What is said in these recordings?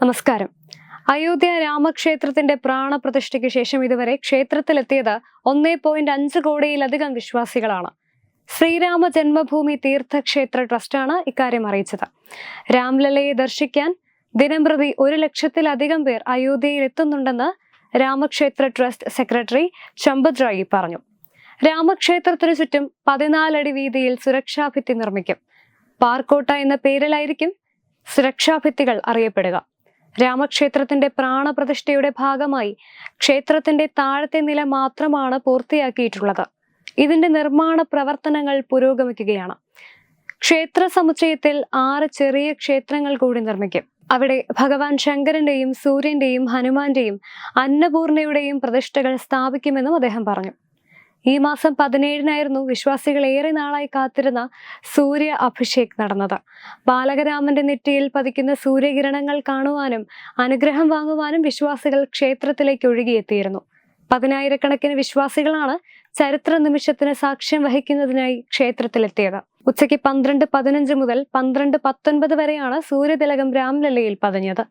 നമസ്കാരം. അയോധ്യ രാമക്ഷേത്രത്തിന്റെ പ്രാണപ്രതിഷ്ഠയ്ക്ക് ശേഷം ഇതുവരെ ക്ഷേത്രത്തിലെത്തിയത് ഒന്നേ പോയിന്റ് അഞ്ച് കോടിയിലധികം വിശ്വാസികളാണ്. ശ്രീരാമ ജന്മഭൂമി തീർത്ഥക്ഷേത്ര ട്രസ്റ്റാണ് ഇക്കാര്യം അറിയിച്ചത്. രാംലലയെ ദർശിക്കാൻ ദിനംപ്രതി ഒരു ലക്ഷത്തിലധികം പേർ അയോധ്യയിൽ എത്തുന്നുണ്ടെന്ന് രാമക്ഷേത്ര ട്രസ്റ്റ് സെക്രട്ടറി ചമ്പത് റായി പറഞ്ഞു. രാമക്ഷേത്രത്തിനു ചുറ്റും പതിനാലടി വീതിയിൽ സുരക്ഷാഭിത്തി നിർമ്മിക്കും. പാർക്കോട്ട എന്ന പേരിലായിരിക്കും സുരക്ഷാഭിത്തികൾ അറിയപ്പെടുക. രാമക്ഷേത്രത്തിന്റെ പ്രാണപ്രതിഷ്ഠയുടെ ഭാഗമായി ക്ഷേത്രത്തിന്റെ താഴത്തെ നില മാത്രമാണ് പൂർത്തിയാക്കിയിട്ടുള്ളത്. ഇതിന്റെ നിർമ്മാണ പ്രവർത്തനങ്ങൾ പുരോഗമിക്കുകയാണ്. ക്ഷേത്ര സമുച്ചയത്തിൽ ആറ് ചെറിയ ക്ഷേത്രങ്ങൾ കൂടി നിർമ്മിക്കും. അവിടെ ഭഗവാൻ ശങ്കരന്റെയും സൂര്യന്റെയും ഹനുമാന്റെയും അന്നപൂർണയുടെയും പ്രതിഷ്ഠകൾ സ്ഥാപിക്കുമെന്നും അദ്ദേഹം പറഞ്ഞു. ഈ മാസം പതിനേഴിനായിരുന്നു വിശ്വാസികൾ ഏറെ നാളായി കാത്തിരുന്ന സൂര്യ അഭിഷേക് നടന്നത്. ബാലകരാമന്റെ നെറ്റിയിൽ പതിക്കുന്ന സൂര്യകിരണങ്ങൾ കാണുവാനും അനുഗ്രഹം വാങ്ങുവാനും വിശ്വാസികൾ ക്ഷേത്രത്തിലേക്ക് ഒഴുകിയെത്തിയിരുന്നു. പതിനായിരക്കണക്കിന് വിശ്വാസികളാണ് ചരിത്ര നിമിഷത്തിന് സാക്ഷ്യം വഹിക്കുന്നതിനായി ക്ഷേത്രത്തിലെത്തിയത്. ഉച്ചയ്ക്ക് പന്ത്രണ്ട് പതിനഞ്ച് മുതൽ പന്ത്രണ്ട് പത്തൊൻപത് വരെയാണ് സൂര്യതിലകം രാംലലയിൽ പതിഞ്ഞത്.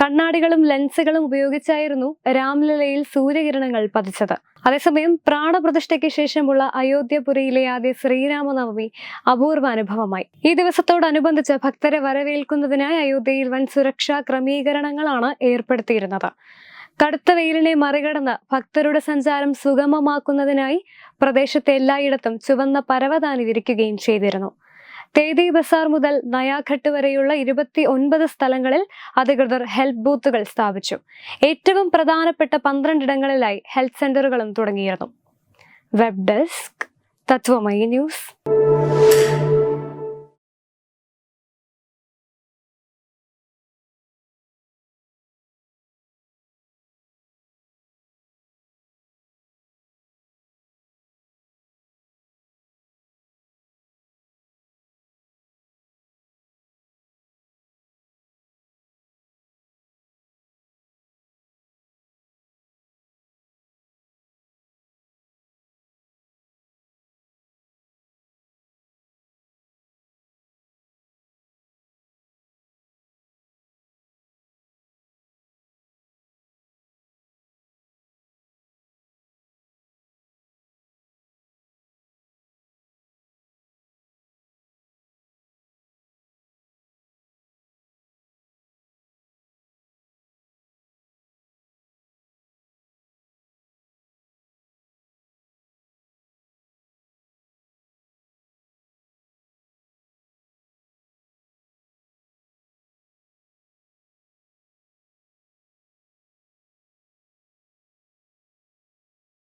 കണ്ണാടികളും ലെൻസുകളും ഉപയോഗിച്ചായിരുന്നു രാംലലയിൽ സൂര്യകിരണങ്ങൾ പതിച്ചത്. അതേസമയം പ്രാണപ്രതിഷ്ഠയ്ക്ക് ശേഷമുള്ള അയോധ്യപുരിയിലെ ആദ്യ ശ്രീരാമനവമി അപൂർവ അനുഭവമായി ഈ ദിവസത്തോടനുബന്ധിച്ച് ഭക്തരെ വരവേൽക്കുന്നതിനായി അയോധ്യയിൽ വൻ സുരക്ഷാ ക്രമീകരണങ്ങളാണ് ഏർപ്പെടുത്തിയിരുന്നത്. കടുത്ത വെയിലിനെ മറികടന്ന് ഭക്തരുടെ സഞ്ചാരം സുഗമമാക്കുന്നതിനായി പ്രദേശത്തെ എല്ലായിടത്തും ചുവന്ന പരവതാനി വിരിക്കുകയും ചെയ്തിരുന്നു. തേദി ബസാർ മുതൽ നയാഘട്ട് വരെയുള്ള ഇരുപത്തി ഒൻപത് സ്ഥലങ്ങളിൽ അധികൃതർ ഹെൽത്ത് ബൂത്തുകൾ സ്ഥാപിച്ചു. ഏറ്റവും പ്രധാനപ്പെട്ട പന്ത്രണ്ടിടങ്ങളിലായി ഹെൽത്ത് സെന്ററുകളും തുടങ്ങിയിരുന്നു. Web desk Tatwamayi news.